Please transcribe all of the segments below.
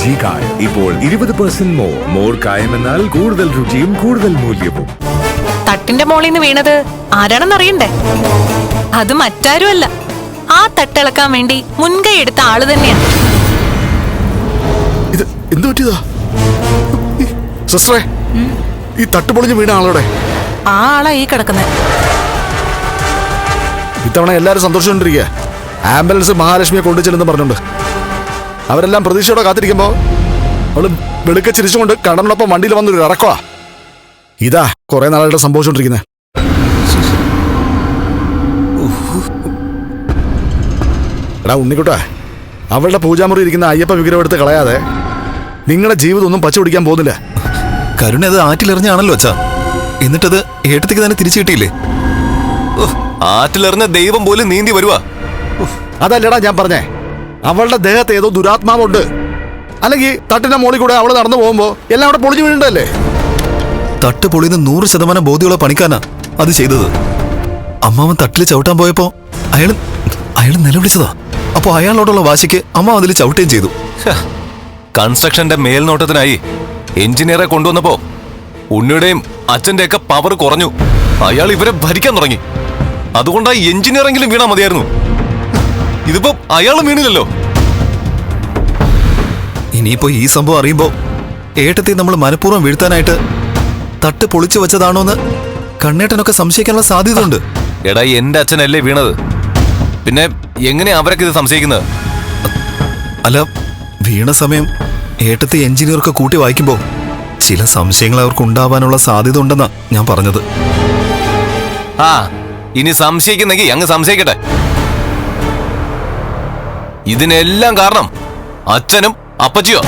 G കായം ഇപ്പോൾ ഇരുപത് പെർസെന്റ് മോർ മോർ കായം എന്നാൽ കൂടുതൽ രുചിയും കൂടുതൽ മൂല്യവും. തട്ടിന്റെ മോളിൽ നിന്ന് വീണത് ആരാണെന്ന് അറിയണ്ടേ? അത് മറ്റാരുമല്ല. ആ തട്ടിളക്കാൻ വേണ്ടി മുൻകൈ എടുത്ത ആൾ തന്നെയാണ്. ഇത് എന്ത് പറ്റിയതാ? ഈ- സിസ്റ്ററെ ഈ തട്ടുപൊളിഞ്ഞ് വീണ ആളോടെ. ആ ആളാ ഈ കിടക്കുന്നത് ഇത്തവണ എല്ലാരും സന്തോഷിച്ചോണ്ടിരിക്കുക ആംബുലൻസ് മഹാലക്ഷ്മിയെ കൊണ്ടുചെല്ലെന്ന് പറഞ്ഞുണ്ട്. അവരെല്ലാം പ്രതീക്ഷയോടെ കാത്തിരിക്കുമ്പോ അവൾ വെളുക്ക ചിരിച്ചുകൊണ്ട് കടലിനൊപ്പം വണ്ടിയിൽ വന്നൊരു ഇറക്കവാ. ഇതാ കുറെ നാളായിട്ട് സംഭവിച്ചോണ്ടിരിക്കുന്നത് എടാ ഉണ്ണിക്കുട്ടാ അവളുടെ പൂജാമുറി ഇരിക്കുന്ന അയ്യപ്പ വിഗ്രഹം എടുത്ത് കളയാതെ നിങ്ങളുടെ ജീവിതം ഒന്നും പച്ച പിടിക്കാൻ പോകുന്നില്ല. കരുണ അത് ആറ്റിലെറിഞ്ഞാണല്ലോ അച്ഛാ. എന്നിട്ടത് ഏട്ടത്തേക്ക് തന്നെ തിരിച്ചു കിട്ടിയില്ലേ? ആറ്റിലെറിഞ്ഞ ദൈവം പോലും നീന്തി വരുവാ. അതല്ലടാ ഞാൻ പറഞ്ഞേ അവളുടെ ദേഹത്ത് ഏതോ ദുരാത്മാവുണ്ട്. അല്ലെങ്കിൽ തട്ടിന്റെ മോളിൽ കൂടെ അവൾ നടന്നു പോകുമ്പോ എല്ലാം അവിടെ പൊളിഞ്ഞു വീഴണ്ടല്ലേ തട്ട് പൊളിന്ന് നൂറ് ശതമാനം ബോധ്യമുള്ള പണിക്കാനാ അത് ചെയ്തത്. അമ്മാവൻ തട്ടിൽ ചവിട്ടാൻ പോയപ്പോ അയാൾ അയാൾ നിലവിളിച്ചതാ. അപ്പോ അയാളോടുള്ള വാശിക്ക് അമ്മ അതിൽ ചവിട്ടുകയും ചെയ്തു. കൺസ്ട്രക്ഷന്റെ മേൽനോട്ടത്തിനായി എഞ്ചിനീയറെ കൊണ്ടുവന്നപ്പോ ഉണ്ണിയുടെയും അച്ഛന്റെ ഒക്കെ പവർ കുറഞ്ഞു. അയാൾ ഇവരെ ഭരിക്കാൻ തുടങ്ങി. അതുകൊണ്ട് ആ എഞ്ചിനീയറെങ്കിലും വീണാ മതിയായിരുന്നു. ഇതിപ്പോ അയാളും വീണില്ലല്ലോ. ഇനിയിപ്പോ ഈ സംഭവം അറിയുമ്പോ ഏട്ടത്തെ നമ്മൾ മനഃപൂർവം വീഴ്ത്താനായിട്ട് തട്ട് പൊളിച്ചു വെച്ചതാണോന്ന് കണ്ണേട്ടനൊക്കെ സംശയിക്കാനുള്ള സാധ്യത ഉണ്ട് എടാ എന്റെ അച്ഛനല്ലേ വീണത്? പിന്നെ എങ്ങനെ അവരൊക്കെ ഇത് സംശയിക്കുന്നത്? അല്ല വീണ സമയം ഏട്ടത്തെ എഞ്ചിനീയർക്ക് കൂട്ടി വായിക്കുമ്പോ ചില സംശയങ്ങൾ അവർക്ക് ഉണ്ടാവാനുള്ള സാധ്യത ഉണ്ടെന്നാ ഞാൻ പറഞ്ഞത്. ആ ഇനി സംശയിക്കുന്നെങ്കിൽ അങ്ങ് സംശയിക്കട്ടെ. ഇതിനെല്ലാം കാരണം അച്ഛനും അപ്പച്ചിയോ.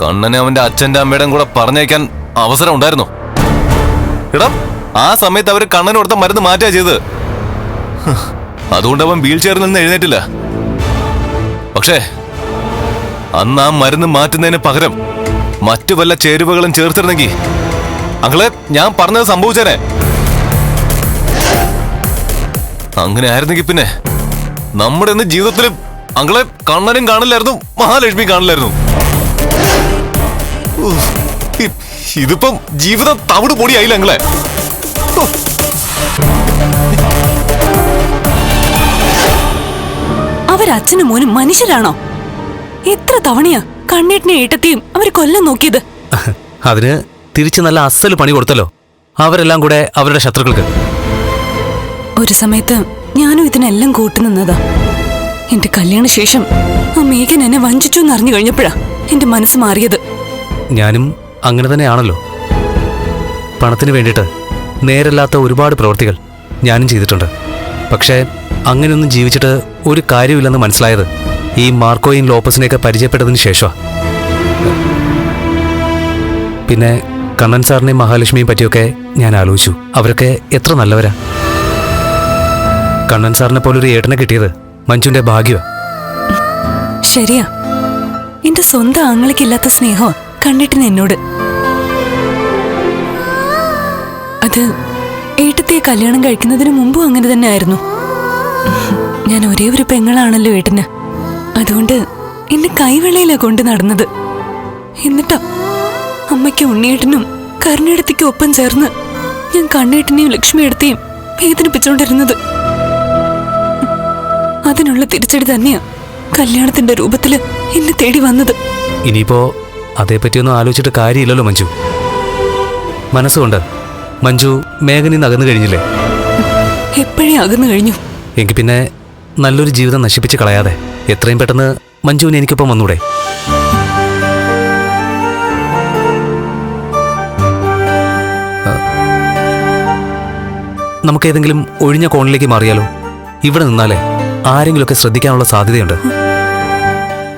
കണ്ണനെ അവന്റെ അച്ഛന്റെ അമ്മയുടെയും കൂടെ പറഞ്ഞേക്കാൻ അവസരം ഉണ്ടായിരുന്നു. ഇടം ആ സമയത്ത് അവർ കണ്ണന് കൊടുത്ത മരുന്ന് മാറ്റാ ചെയ്ത് അതുകൊണ്ട് അവൻ വീൽ ചെയറിൽ നിന്ന് എഴുന്നേറ്റില്ല. പക്ഷേ അന്ന് ആ മരുന്ന് മാറ്റുന്നതിന് പകരം മറ്റു വല്ല ചേരുവകളും ചേർത്തിരുന്നെങ്കിൽ. അങ്ങളെ ഞാൻ പറഞ്ഞത് സംഭവിച്ചേനെ. അങ്ങനെ ആയിരുന്നെങ്കിൽ പിന്നെ നമ്മുടെ ഇന്ന് ജീവിതത്തിൽ അങ്ങളെ കണ്ണനും കാണില്ലായിരുന്നു മഹാലക്ഷ്മി കാണില്ലായിരുന്നു. ഇതിപ്പം ജീവിതം തവിട് പൊടിയായില്ല അങ്ങളെ. അവരച്ഛനും മോനും മനുഷ്യരാണോ? എത്ര തവണയാ കണ്ണീട്ടിനെ ഏട്ടത്തെയും അവർ കൊല്ലം നോക്കിയത്? അതിന് തിരിച്ചു നല്ല അസൽ പണി കൊടുത്തല്ലോ. അവരെല്ലാം കൂടെ അവരുടെ ശത്രുക്കൾക്ക്. ഒരു സമയത്ത് ഞാനും ഇതിനെല്ലാം കൂട്ടുനിന്നതാ എന്റെ കല്യാണ ശേഷം ആ മേഘൻ എന്നെ വഞ്ചിച്ചു എന്നറിഞ്ഞു കഴിഞ്ഞപ്പോഴാ എന്റെ മനസ്സ് മാറിയത്. ഞാനും അങ്ങനെ തന്നെയാണല്ലോ. പണത്തിന് വേണ്ടിയിട്ട് നേരല്ലാത്ത ഒരുപാട് പ്രവൃത്തികൾ ഞാനും ചെയ്തിട്ടുണ്ട്. പക്ഷേ അങ്ങനെയൊന്നും ജീവിച്ചിട്ട് ഒരു കാര്യമില്ലെന്ന് മനസ്സിലായത് ഈ മാർക്കോയും ലോപ്പസിനെയൊക്കെ പരിചയപ്പെട്ടതിന് ശേഷമാണ് പിന്നെ കണ്ണൻ സാറിനെയും മഹാലക്ഷ്മിയും പറ്റിയൊക്കെ ഞാൻ ആലോചിച്ചു. അവരൊക്കെ എത്ര നല്ലവരാ. കണ്ണൻ സാറിനെ പോലെ ഒരു ഏട്ടനെ കിട്ടിയത് മഞ്ജുന്റെ ഭാഗ്യമാ ശരിയാ. എന്റെ സ്വന്തം ആങ്ങളിക്കില്ലാത്ത സ്നേഹം കണ്ടിട്ട് എന്നോട്. അത് ഏട്ടത്തെ കല്യാണം കഴിക്കുന്നതിന് മുമ്പും അങ്ങനെ തന്നെ ആയിരുന്നു ഞാൻ ഒരേ ഒരു പെങ്ങളാണല്ലോ ഏട്ടന്. അതുകൊണ്ട് എന്നെ കൈവെള്ളയിലാ കൊണ്ട് നടന്നത്. എന്നിട്ടാ അമ്മയ്ക്ക് ഉണ്ണിയേട്ടനും കരുണേടത്തേക്കും ഒപ്പം ചേർന്ന് ഞാൻ കണ്ണേട്ടനെയും ലക്ഷ്മിയെടുത്തെയും വേദനിപ്പിച്ചുകൊണ്ടിരുന്നത് അതിനുള്ള തിരിച്ചടി തന്നെയാ കല്യാണത്തിന്റെ രൂപത്തിൽ എന്നെ തേടി വന്നത്. ഇനിയിപ്പോ അതേപ്പറ്റിയൊന്നും ആലോചിച്ചിട്ട് കാര്യമില്ലല്ലോ മഞ്ജു. മനസ്സുകൊണ്ട്. മഞ്ജു മേഘനിൽ നിന്ന് അകന്നു കഴിഞ്ഞില്ലേ? എപ്പോഴേ അകന്നു കഴിഞ്ഞു? എങ്കിൽ പിന്നെ നല്ലൊരു ജീവിതം നശിപ്പിച്ച് കളയാതെ എത്രയും പെട്ടെന്ന് മഞ്ജുവിന് എനിക്കൊപ്പം വന്നൂടെ. നമുക്കേതെങ്കിലും ഒഴിഞ്ഞ കോണിലേക്ക് മാറിയാലോ? ഇവിടെ നിന്നാലേ? ആരെങ്കിലുമൊക്കെ ശ്രദ്ധിക്കാനുള്ള സാധ്യതയുണ്ട്.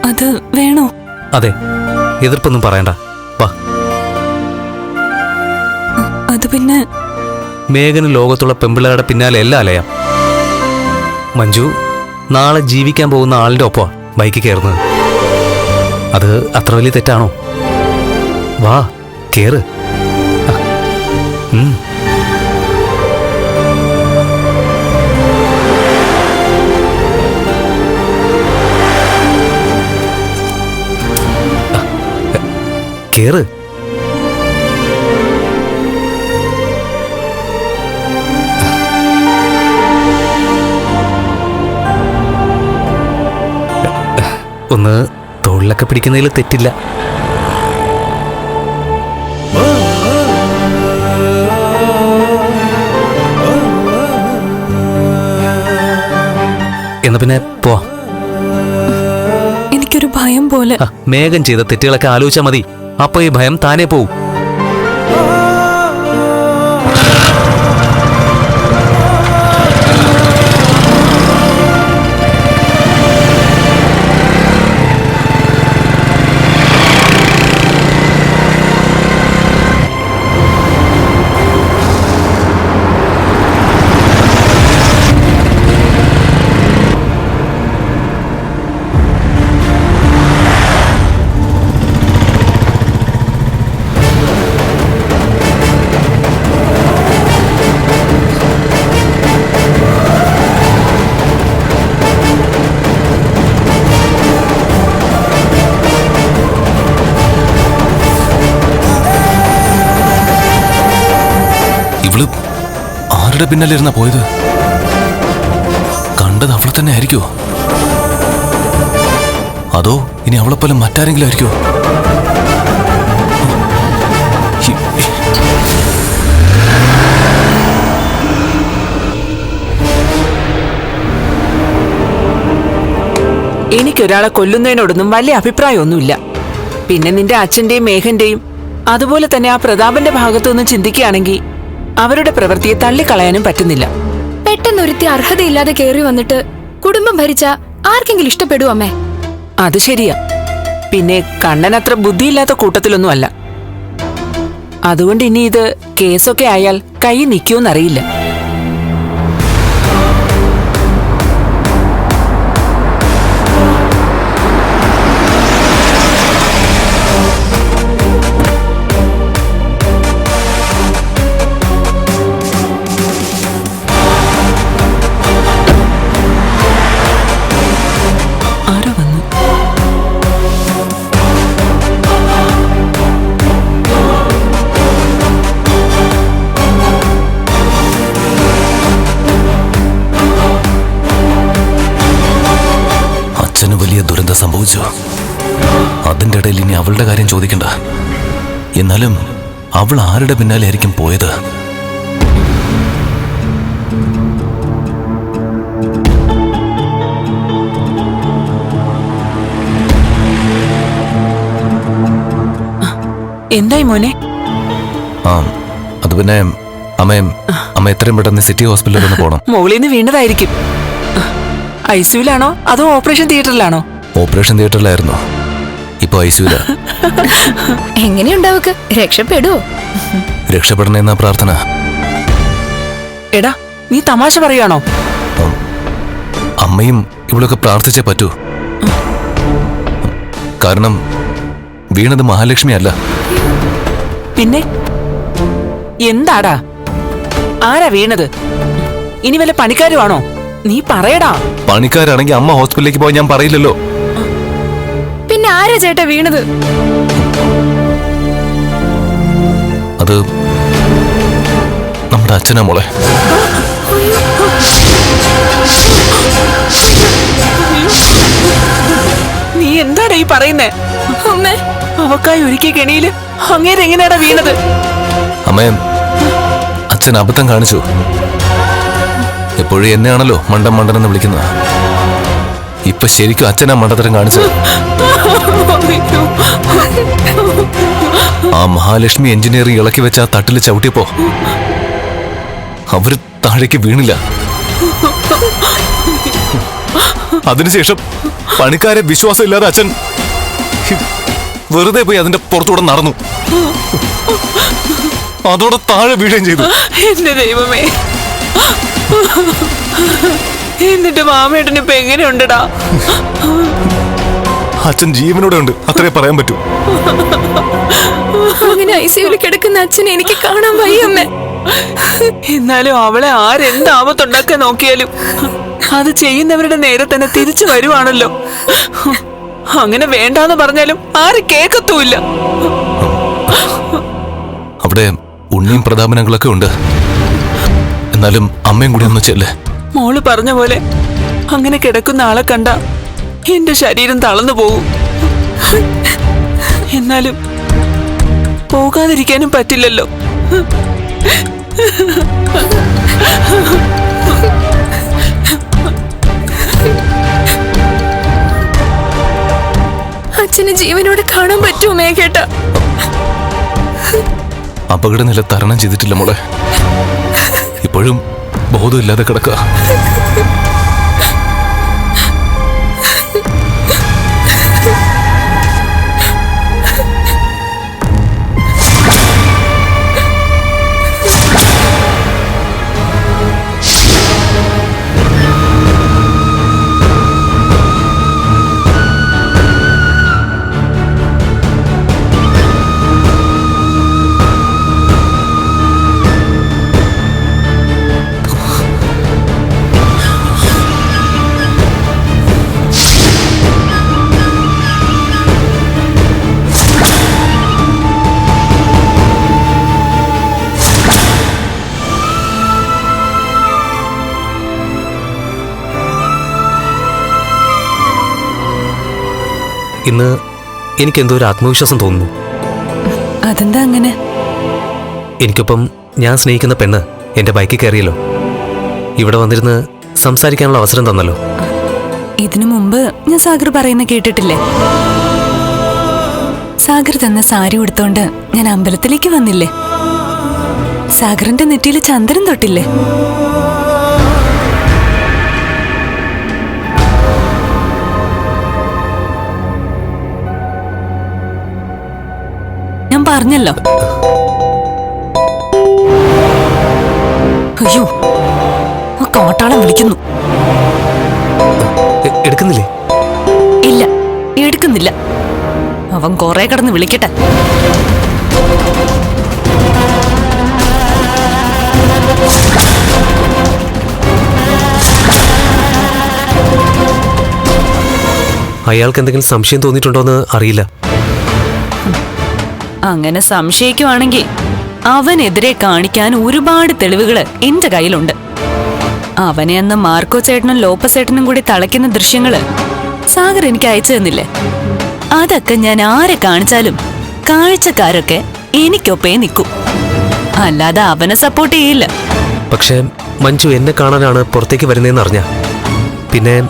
അത് വേണോ? അതെ എതിർപ്പൊന്നും പറയണ്ട. വാ. അത് പിന്നെ? മേഘന് ലോകത്തുള്ള പെമ്പിള്ളേരുടെ പിന്നാലെ എല്ലാം അലയാം. മഞ്ജു നാളെ ജീവിക്കാൻ പോകുന്ന ആളിന്റെ ഒപ്പ ബൈക്ക് കയറുന്നത്. അത് അത്ര വലിയ തെറ്റാണോ? വാ കേറ്. ഉം. കേറ്. ഒന്ന് തോളിലൊക്കെ പിടിക്കുന്നതിൽ തെറ്റില്ല. എന്നാ പിന്നെ പോ എനിക്കൊരു ഭയം പോലെ. മേഘം ചെയ്ത തെറ്റുകളൊക്കെ ആലോചിച്ചാൽ മതി. അപ്പൊ ഈ ഭയം താനേ പോവും. ആരുടെ പിന്നാലിരുന്നാ പോയത്. കണ്ടത് അവളെ തന്നെ ആയിരിക്കോ അതോ ഇനി അവളെപ്പോലെ മറ്റാരെങ്കിലും ആയിരിക്കോ എനിക്കൊരാളെ കൊല്ലുന്നതിനോടൊന്നും വലിയ അഭിപ്രായമൊന്നുമില്ല. പിന്നെ നിന്റെ അച്ഛന്റെയും മേഘന്റെയും അതുപോലെ തന്നെ ആ പ്രതാപന്റെ ഭാഗത്തുനിന്ന് ചിന്തിക്കുകയാണെങ്കിൽ അവരുടെ പ്രവൃത്തിയെ തള്ളിക്കളയാനും പറ്റുന്നില്ല. പെട്ടെന്ന് ഒരുത്തി അർഹതയില്ലാതെ കയറി വന്നിട്ട് കുടുംബം ഭരിച്ച ആർക്കെങ്കിലും ഇഷ്ടപ്പെടൂ അമ്മേ? അത് ശരിയാ. പിന്നെ കണ്ണൻ അത്ര ബുദ്ധിയില്ലാത്ത കൂട്ടത്തിലൊന്നും അല്ല അതുകൊണ്ട് ഇനി ഇത് കേസൊക്കെ ആയാൽ കൈ നിൽക്കുമെന്നറിയില്ല ചോദിക്കണ്ട. എന്നാലും അവൾ ആരുടെ പിന്നാലെ ആയിരിക്കും പോയത്? എന്തായി മോനെ? ആ അത് പിന്നെ അമ്മയും അമ്മ എത്രയും പെട്ടെന്ന് സിറ്റി ഹോസ്പിറ്റലിൽ ഒന്ന് പോകണം മുകളിൽ നിന്ന് വീണതായിരിക്കും സിയുലാണോ അതോ ഓപ്പറേഷൻ തിയേറ്ററിലാണോ? ഓപ്പറേഷൻ തിയേറ്ററിലായിരുന്നു. ഇപ്പൊ ഐസിയുല. എങ്ങനെയുണ്ടാവുക? രക്ഷപ്പെടുവോ? രക്ഷപ്പെടണമെന്ന പ്രാർത്ഥന. എടാ നീ തമാശ പറയാണോ അമ്മയും ഇവളൊക്കെ പ്രാർത്ഥിച്ചേ പറ്റൂ. കാരണം വീണത് മഹാലക്ഷ്മി അല്ല. പിന്നെ? എന്താടാ? ആരാ വീണത്? ഇനി വല്ല പണിക്കാരുമാണോ? നീ പറയടാ. പണിക്കാരാണെങ്കിൽ അമ്മ ഹോസ്പിറ്റലിലേക്ക് പോയി ഞാൻ പറയില്ലല്ലോ. ആരാ ചേട്ടാ വീണത്? അത് നമ്മുടെ അച്ഛനാ മോളെ. നീ എന്താണ് ഈ പറയുന്നേ? അമ്മേ അവക്കായി ഒരുക്കിയ കെണിയിൽ അങ്ങേരെ എങ്ങനെയാടാ വീണത്? അമ്മേ അച്ഛൻ അബദ്ധം കാണിച്ചു. എപ്പോഴും എന്നെയാണല്ലോ മണ്ടൻ മണ്ടൻ എന്ന് വിളിക്കുന്നത്. ഇപ്പൊ ശരിക്കും അച്ഛനാ മണ്ടത്തരം കാണിച്ചത്. ആ മഹാലക്ഷ്മി എഞ്ചിനീയറിംഗ് ഇളക്കി വെച്ച ആ തട്ടിൽ ചവിട്ടിയപ്പോ അവർ താഴേക്ക് വീണില്ല. അതിനുശേഷം പണിക്കാരെ വിശ്വാസമില്ലാതെ അച്ഛൻ വെറുതെ പോയി അതിന്റെ പുറത്തൂടെ നടന്നു. അതോടെ താഴെ വീഴുകയും ചെയ്തു. എന്റെ ദൈവമേ. എന്നിട്ട് മാമേട്ടന് ഇപ്പൊ എങ്ങനെയുണ്ടടാ? അച്ഛൻ ജീവനോടെ ഉണ്ട്. അത്രേ പറയാൻ പറ്റൂ. അങ്ങനെ ഐസിയുവിൽ കിടക്കുന്ന അച്ഛനെ എനിക്ക് കാണാൻ വയ്യമ്മേ എന്നാലും അവളെ ആരെന്ത് ആപത്തുണ്ടാക്കാൻ നോക്കിയാലും അത് ചെയ്യുന്നവരുടെ നേരെ തന്നെ തിരിച്ചു വരുവാണല്ലോ. അങ്ങനെ വേണ്ടാന്ന് പറഞ്ഞാലും ആര് കേക്കത്തുമില്ല അവിടെ ഉണ്ണിയും പ്രതാപനങ്ങളൊക്കെ ഉണ്ട്. എന്നാലും അമ്മയും കൂടി ഒന്ന് ചെല്ലേ. മോൾ പറഞ്ഞ പോലെ അങ്ങനെ കിടക്കുന്ന ആളെ കണ്ട എന്റെ ശരീരം തളർന്നു പോകും. എന്നാലും പോകാതിരിക്കാനും പറ്റില്ലല്ലോ. അച്ഛന് ജീവനോടെ കാണാൻ പറ്റുമോ മേഘേട്ട? അപകടനില തരണം ചെയ്തിട്ടില്ല മോളെ. ഇപ്പോഴും ബോധമില്ലാതെ കിടക്കുക ഇന്ന് എനിക്ക് എന്തോ ഒരു ആത്മവിശ്വാസം തോന്നുന്നു. അതെന്താ അങ്ങനെ? എനിക്കൊപ്പം ഞാൻ സ്നേഹിക്കുന്ന പെണ്ണ് എന്റെ ബൈക്കിൽ കയറിയല്ലോ. ഇവിടെ വന്നിരുന്ന് സംസാരിക്കാനുള്ള അവസരം തന്നല്ലോ. ഇതിനു മുമ്പ് ഞാൻ സാഗർ പറയുന്ന കേട്ടിട്ടില്ലേ? സാഗർ തന്ന സാരി ഉടുത്തോണ്ട് ഞാൻ അമ്പലത്തിലേക്ക് വന്നില്ലേ? സാഗറിന്റെ നെറ്റിയിൽ ചന്ദ്രൻ തൊട്ടില്ലേ? പറഞ്ഞല്ലോ. അയ്യോ ആ കാട്ടാളം വിളിക്കുന്നു. എടുക്കുന്നില്ലേ? ഇല്ല എടുക്കുന്നില്ല. അവൻ കുറെ കടന്ന് വിളിക്കട്ടെ. അയാൾക്ക് എന്തെങ്കിലും സംശയം തോന്നിയിട്ടുണ്ടോ എന്ന് അറിയില്ല. അങ്ങനെ സംശയിക്കുവാണെങ്കിൽ അവനെതിരെ കാണിക്കാൻ ഒരുപാട് തെളിവുകൾ എന്റെ കയ്യിലുണ്ട്. അവനെ അന്ന് മാർക്കോ ചേട്ടനും ലോപ്പസ് ചേട്ടനും കൂടി തളയ്ക്കുന്ന ദൃശ്യങ്ങൾ സാഗർ എനിക്ക് അയച്ചു തന്നില്ലേ? അതൊക്കെ ഞാൻ ആരെ കാണിച്ചാലും കാഴ്ചക്കാരൊക്കെ എനിക്കൊപ്പേ നിൽക്കും. അല്ലാതെ അവനെ സപ്പോർട്ട് ചെയ്യില്ല. പക്ഷേ മഞ്ജു എന്നെ കാണാനാണ് പുറത്തേക്ക് വരുന്നതെന്ന് അറിഞ്ഞ? പിന്നെ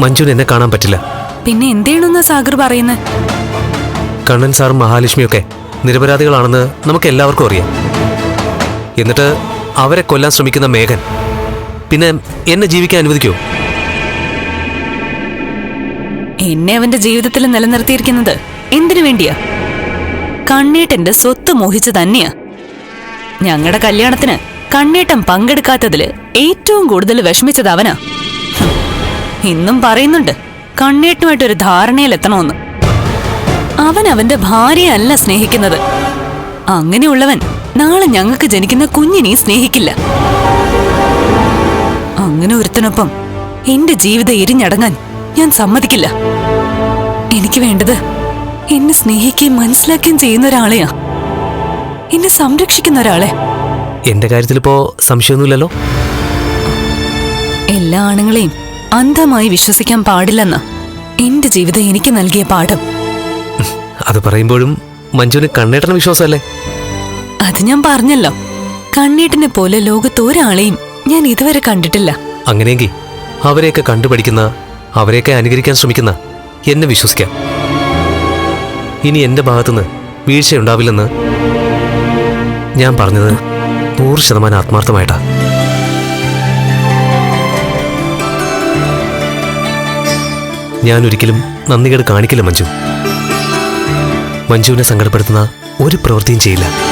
മഞ്ജുവിന് എന്നെ കാണാൻ പറ്റില്ല. പിന്നെ എന്തേണെന്ന് സാഗർ പറയുന്നത്? കണ്ണൻ സാറും മഹാലക്ഷ്മിയൊക്കെ നിരപരാധികളാണെന്ന് നമുക്ക് എല്ലാവർക്കും അറിയാം. എന്നിട്ട് അവരെ കൊല്ലാൻ ശ്രമിക്കുന്ന മേഘൻ. പിന്നെ എന്നെ ജീവിക്കാൻ അനുവദിക്കോ? എന്നെ അവന്റെ ജീവിതത്തിൽ നിലനിർത്തിയിരിക്കുന്നത് എന്തിനു വേണ്ടിയാ? കണ്ണേട്ടന്റെ സ്വത്ത് മോഹിച്ചു തന്നെയാ. ഞങ്ങളുടെ കല്യാണത്തിന് കണ്ണീട്ടം പങ്കെടുക്കാത്തതിൽ ഏറ്റവും കൂടുതൽ വിഷമിച്ചത് അവനാ. ഇന്നും പറയുന്നുണ്ട് കണ്ണീട്ടുമായിട്ടൊരു ധാരണയിലെത്തണമെന്ന് അവൻ അവന്റെ ഭാര്യയല്ല സ്നേഹിക്കുന്നത്. അങ്ങനെയുള്ളവൻ നാളെ ഞങ്ങൾക്ക് ജനിക്കുന്ന കുഞ്ഞിനെ സ്നേഹിക്കില്ല. അങ്ങനെ ഒരുത്തിനൊപ്പം എന്റെ ജീവിതം എരിഞ്ഞടങ്ങാൻ ഞാൻ സമ്മതിക്കില്ല. എനിക്ക് വേണ്ടത് എന്നെ സ്നേഹിക്കുകയും മനസ്സിലാക്കുകയും ചെയ്യുന്ന ഒരാളെയാ. എന്നെ സംരക്ഷിക്കുന്ന ഒരാളെ. എന്റെ കാര്യത്തിലിപ്പോ സംശയമൊന്നുമില്ലല്ലോ? എല്ലാ ആണുങ്ങളെയും അന്ധമായി വിശ്വസിക്കാൻ പാടില്ലെന്ന എന്റെ ജീവിതം എനിക്ക് നൽകിയ പാഠം. അത് പറയുമ്പോഴും മഞ്ജുവിന് കണ്ണേട്ടന വിശ്വാസമല്ലേ? അത് ഞാൻ പറഞ്ഞല്ലോ. കണ്ണീട്ടിനെ പോലെ ലോകത്ത് ഒരാളെയും ഞാൻ ഇതുവരെ കണ്ടിട്ടില്ല. അങ്ങനെയെങ്കിൽ അവരെയൊക്കെ കണ്ടുപഠിക്കുന്ന അവരെയൊക്കെ അനുകരിക്കാൻ ശ്രമിക്കുന്ന എന്നെ വിശ്വസിക്കാം. ഇനി എന്റെ ഭാഗത്തുനിന്ന് വീഴ്ചയുണ്ടാവില്ലെന്ന് ഞാൻ പറഞ്ഞത് നൂറ് ശതമാനം ആത്മാർത്ഥമായിട്ടാ. ഞാൻ ഒരിക്കലും നന്ദികേട് കാണിക്കില്ല മഞ്ജു. മഞ്ജുവിനെ സങ്കടപ്പെടുത്തുന്ന ഒരു പ്രവൃത്തിയും ചെയ്യില്ല.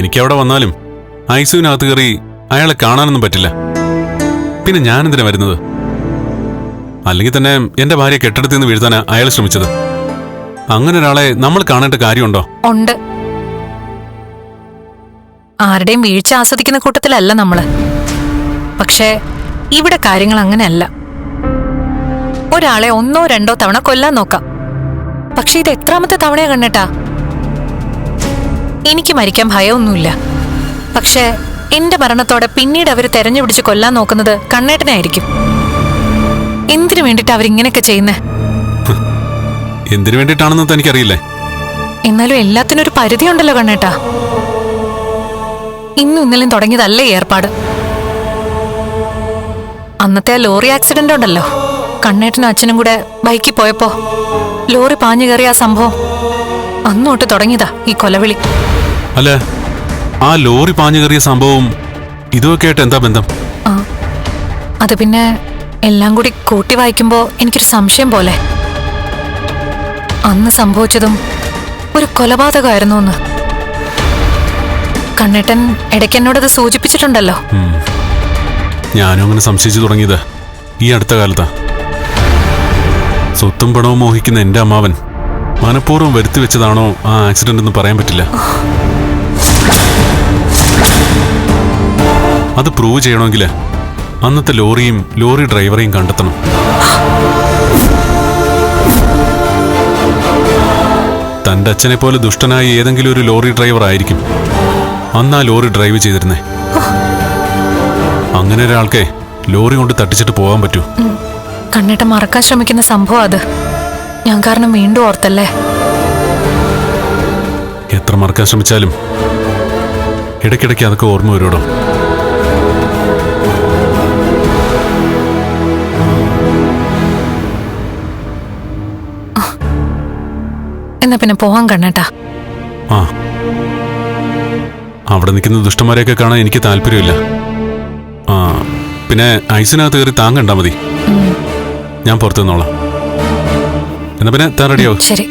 എനിക്കവിടെ വന്നാലും ഐസുവിനകത്ത് കയറി അയാളെ കാണാനൊന്നും പറ്റില്ല. പിന്നെ ഞാനെന്തിനാ വരുന്നത്? അല്ലെങ്കിൽ തന്നെ എന്റെ ഭാര്യ കെട്ടിടത്തിൽ നിന്ന് വീഴ്ത്താനാ അയാൾ ശ്രമിച്ചത്. അങ്ങനെ ഒരാളെ നമ്മൾ കാണേണ്ട കാര്യമുണ്ടോ? ഉണ്ട്. ആരുടെയും വീഴ്ച ആസ്വദിക്കുന്ന കൂട്ടത്തിലല്ല നമ്മൾ. പക്ഷേ ഇവിടെ കാര്യങ്ങൾ അങ്ങനെയല്ല. ഒരാളെ ഒന്നോ രണ്ടോ തവണ കൊല്ലാൻ നോക്കാം. പക്ഷെ ഇത് എത്രാമത്തെ തവണയാ കണ്ണേട്ടാ? എനിക്ക് മരിക്കാൻ ഭയമൊന്നുമില്ല. പക്ഷേ എന്റെ മരണത്തോടെ പിന്നീട് അവർ തെരഞ്ഞു പിടിച്ച് കൊല്ലാൻ നോക്കുന്നത് കണ്ണേട്ടനായിരിക്കും എന്തിനു വേണ്ടിട്ട് അവരിങ്ങനെയൊക്കെ ചെയ്യുന്നേ? എന്തിനു വേണ്ടിട്ടാണെന്ന് തനിക്കറിയില്ലേ എന്നാലും എല്ലാത്തിനും ഒരു പരിധി ഉണ്ടല്ലോ കണ്ണേട്ടാ. ഇന്നും ഇന്നലെയും തുടങ്ങിയതല്ലേ ഏർപ്പാട്? അന്നത്തെ ആ ലോറി ആക്സിഡന്റ് ഉണ്ടല്ലോ. കണ്ണേട്ടനും അച്ഛനും കൂടെ ബൈക്കിൽ പോയപ്പോ ലോറി പാഞ്ഞു കയറിയ ആ സംഭവം. അന്നോട്ട് തുടങ്ങിയതാ ഈ കൊലവിളി. അല്ല ആ ലോറി പാഞ്ഞു കയറിയ സംഭവവും ഇതൊക്കെ ആയിട്ട് എന്താ ബന്ധം? ആ അത് പിന്നെ എല്ലാം കൂടി കൂട്ടി വായിക്കുമ്പോ എനിക്കൊരു സംശയം പോലെ. അന്ന് സംഭവിച്ചതും ഒരു കൊലപാതകമായിരുന്നു എന്ന്. കണ്ണേട്ടൻ ഇടയ്ക്ക് എന്നോടത് സൂചിപ്പിച്ചിട്ടുണ്ടല്ലോ. ഞാനും അങ്ങനെ സംശയിച്ചു തുടങ്ങിയത്. ഈ അടുത്ത കാലത്താ. സ്വത്തും പണവും മോഹിക്കുന്ന എന്റെ അമ്മാവൻ മനഃപൂർവം വരുത്തി വെച്ചതാണോ ആ ആക്സിഡന്റ് എന്ന് പറയാൻ പറ്റില്ല. അത് പ്രൂവ് ചെയ്യണമെങ്കിൽ അന്നത്തെ ലോറിയും ലോറി ഡ്രൈവറെയും കണ്ടെത്തണം. തന്റെ അച്ഛനെ പോലെ ദുഷ്ടനായ ഏതെങ്കിലും ഒരു ലോറി ഡ്രൈവർ ആയിരിക്കും അന്ന് ലോറി ഡ്രൈവ് ചെയ്തിരുന്നേ. അങ്ങനെ ഒരാൾക്കെ ലോറി കൊണ്ട് തട്ടിച്ചിട്ട് പോകാൻ പറ്റൂ. കണ്ണേട്ട മറക്കാൻ ശ്രമിക്കുന്ന സംഭവം അത്. ഞാൻ കാരണം വീണ്ടും ഓർത്തല്ലേ? എത്ര മറക്കാൻ ശ്രമിച്ചാലും ഇടയ്ക്കിടയ്ക്ക് അതൊക്കെ ഓർമ്മ വരുമോ എന്നാ പിന്നെ പോവാൻ കണ്ണേട്ടാ. ആ. അവിടെ നിൽക്കുന്ന ദുഷ്ടന്മാരെയൊക്കെ കാണാൻ എനിക്ക് താല്പര്യമില്ല. ആ പിന്നെ ഐസിനകത്ത് കയറി താങ്കണ്ടാ മതി. ഞാൻ പുറത്തു നിന്നോളാം എന്നാ പിന്നെ താൻ ശരി.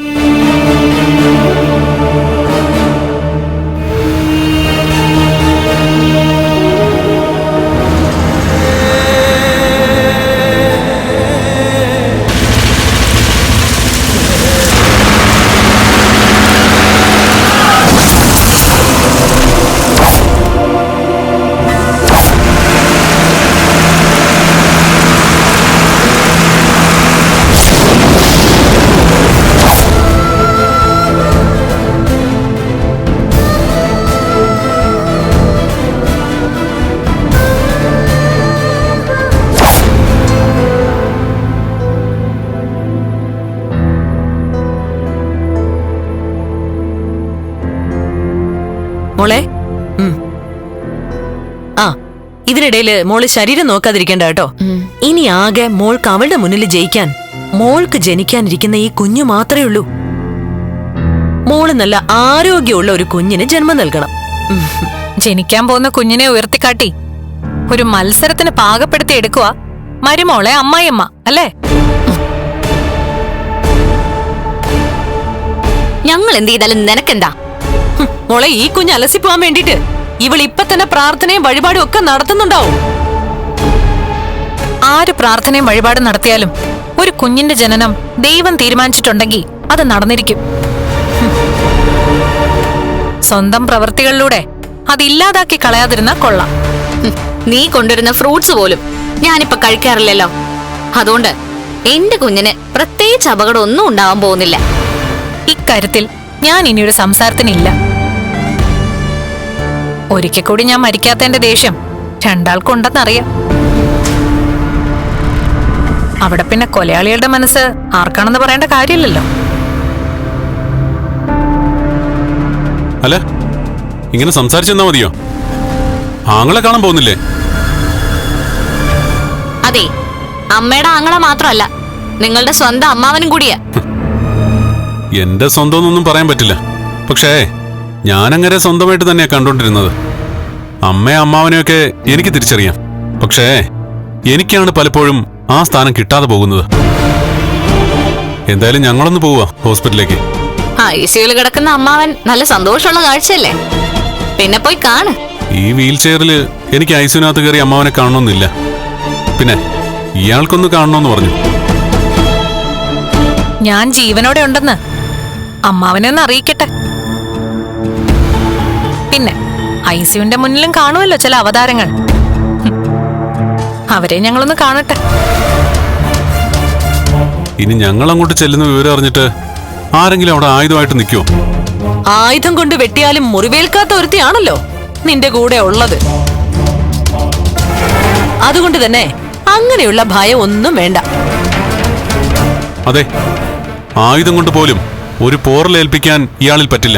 ഇതിനിടയിൽ മോൾ ശരീരം നോക്കാതിരിക്കണ്ട കേട്ടോ. ഇനി ആകെ മോൾക്ക് അവളുടെ മുന്നിൽ ജയിക്കാൻ മോൾക്ക് ജനിക്കാനിരിക്കുന്ന ഈ കുഞ്ഞു മാത്രമേ ഉള്ളൂ. മോൾ നല്ല ആരോഗ്യമുള്ള ഒരു കുഞ്ഞിന് ജന്മം നൽകണം. ജനിക്കാൻ പോകുന്ന കുഞ്ഞിനെ ഉയർത്തിക്കാട്ടി ഒരു മത്സരത്തിന് പാകപ്പെടുത്തി എടുക്കുക മരുമോളെ അമ്മായിയമ്മ അല്ലേ? ഞങ്ങൾ എന്ത് ചെയ്താലും നിനക്കെന്താ? മോളെ ഈ കുഞ്ഞ് അലസിപ്പോവാൻ വേണ്ടിട്ട് ഇവൾ ഇപ്പൊ തന്നെ പ്രാർത്ഥനയും വഴിപാടും ഒക്കെ നടത്തുന്നുണ്ടാവും. ആര് പ്രാർത്ഥനയും വഴിപാടും നടത്തിയാലും ഒരു കുഞ്ഞിന്റെ ജനനം ദൈവം തീരുമാനിച്ചിട്ടുണ്ടെങ്കിൽ അത് നടന്നിരിക്കും. സ്വന്തം പ്രവൃത്തികളിലൂടെ അതില്ലാതാക്കി കളയാതിരുന്ന കൊള്ളാം. നീ കൊണ്ടുവരുന്ന ഫ്രൂട്ട്സ് പോലും ഞാനിപ്പൊ കഴിക്കാറില്ലല്ലോ. അതുകൊണ്ട് എന്റെ കുഞ്ഞിന് പ്രത്യേകിച്ച് അപകടമൊന്നും ഉണ്ടാവാൻ പോകുന്നില്ല. ഇക്കാര്യത്തിൽ ഞാൻ ഇനിയൊരു സംസാരത്തിനില്ല. ഒരിക്കൽ കൂടി ഞാൻ മരിക്കാത്തതിന്റെ ദേഷ്യം രണ്ടാൾക്കുണ്ടെന്നറിയാം അവിടെ പിന്നെ കൊലയാളികളുടെ മനസ്സ് ആർക്കാണെന്ന് പറയേണ്ട കാര്യമില്ലല്ലോ. അല്ല ഇങ്ങനെ സംസാരിച്ചെന്നാ മതിയോ? ആങ്ങളെ കാണാൻ പോകുന്നില്ലേ? അതെ അമ്മയുടെ ആങ്ങളെ മാത്രമല്ല നിങ്ങളുടെ സ്വന്തം അമ്മാവനും കൂടിയാ. എന്റെ സ്വന്തം ഒന്നും പറയാൻ പറ്റില്ല. പക്ഷേ ഞാനങ്ങനെ സ്വന്തമായിട്ട് തന്നെയാ കണ്ടോണ്ടിരുന്നത്. അമ്മയെ അമ്മാവനെയൊക്കെ എനിക്ക് തിരിച്ചറിയാം. പക്ഷേ എനിക്കാണ് പലപ്പോഴും ആ സ്ഥാനം കിട്ടാതെ പോകുന്നത്. എന്തായാലും ഞങ്ങളൊന്ന് പോവാ ഹോസ്പിറ്റലിലേക്ക്. ഐ സിയുയിൽ കിടക്കുന്ന അമ്മാവൻ നല്ല സന്തോഷമുള്ള കാഴ്ചയല്ലേ? പിന്നെ പോയി കാണ്. ഈ വീൽ ചെയറിൽ എനിക്ക് ഐസിയുനകത്ത് കയറി അമ്മാവനെ കാണണമെന്നില്ല. പിന്നെ ഇയാൾക്കൊന്ന് കാണണമെന്ന് പറഞ്ഞു. ഞാൻ ജീവനോടെ ഉണ്ടെന്ന്. അമ്മാവനെ ഒന്ന് അറിയിക്കട്ടെ. പിന്നെ ഐസിയുന്റെ മുന്നിലും കാണുമല്ലോ ചില അവതാരങ്ങൾ. അവരെ ഞങ്ങളൊന്ന് കാണട്ടെ. ഇനി ഞങ്ങൾ അങ്ങോട്ട് ചെല്ലുന്ന വിവരം അറിഞ്ഞിട്ട് ആരെങ്കിലും അവിടെ ആയുധമായിട്ട് നിൽക്കുമോ ആയുധം കൊണ്ട് വെട്ടിയാലും മുറിവേൽക്കാത്ത ഒരുത്തിയാണല്ലോ നിന്റെ കൂടെ ഉള്ളത്. അതുകൊണ്ട് തന്നെ അങ്ങനെയുള്ള ഭയം ഒന്നും വേണ്ട. അതെ ആയുധം കൊണ്ട് പോലും ഒരു പോറലേൽപ്പിക്കാൻ ഇയാളിൽ പറ്റില്ല.